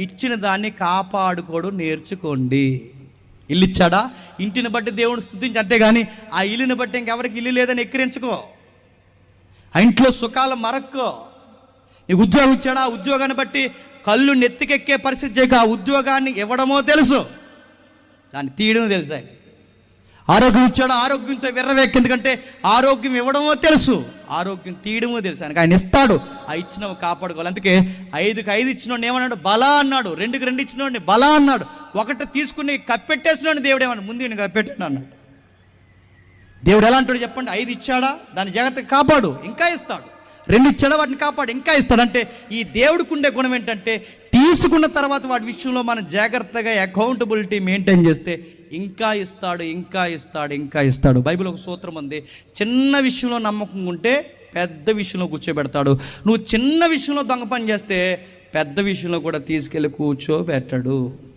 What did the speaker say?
ఇచ్చిన దాన్ని కాపాడుకోవడం నేర్చుకోండి. ఇల్లు ఇచ్చాడా ఇంటిని బట్టి దేవుడు స్థుతించి అంతేగాని ఆ ఇల్లుని బట్టి ఇంకెవరికి ఇల్లు లేదని ఎక్కిరించుకో. ఆ ఇంట్లో సుఖాలు మరక్కో. నీకు ఉద్యోగం ఇచ్చాడా? ఆ ఉద్యోగాన్ని బట్టి కళ్ళు నెత్తికెక్కే పరిస్థితి చేయక. ఆ ఉద్యోగాన్ని ఇవ్వడమో తెలుసు. దాన్ని తీయడమో తెలుసు ఆయన ఆరోగ్యం ఇచ్చాడా? ఆరోగ్యంతో విర్రవేక్కి. ఎందుకంటే ఆరోగ్యం ఇవ్వడమో తెలుసు. ఆరోగ్యం తీయడమో తెలుసు. ఆయనకి ఆయన ఇస్తాడు. ఆ ఇచ్చినవి కాపాడుకోవాలి. అందుకే ఐదుకి ఐదు ఇచ్చినోడిని ఏమన్నాడు? బలా అన్నాడు. రెండుకి రెండు ఇచ్చినోడిని బలా అన్నాడు. ఒకటి తీసుకుని కప్పెట్టేసినోడిని దేవుడు ఏమన్నా ముందు నేను కప్పెట్టాను అన్నాడు. దేవుడు ఎలా అంటాడు చెప్పండి? ఐదు ఇచ్చాడా? దాన్ని జాగ్రత్తగా కాపాడు. ఇంకా ఇస్తాడు. రెండు ఇచ్చాడా? వాటిని కాపాడు. ఇంకా ఇస్తాడు. అంటే ఈ దేవుడికి ఉండే గుణం ఏంటంటే తీసుకున్న తర్వాత వాటి విషయంలో మనం జాగ్రత్తగా అకౌంటబిలిటీ మెయింటైన్ చేస్తే ఇంకా ఇస్తాడు ఇంకా ఇస్తాడు ఇంకా ఇస్తాడు. బైబిల్ ఒక సూత్రం ఉంది. చిన్న విషయంలో నమ్మకం ఉంటే పెద్ద విషయంలో కూర్చోబెడతాడు. నువ్వు చిన్న విషయంలో దొంగ పని చేస్తే పెద్ద విషయంలో కూడా తీసుకెళ్ళి కూర్చోబెట్టాడు.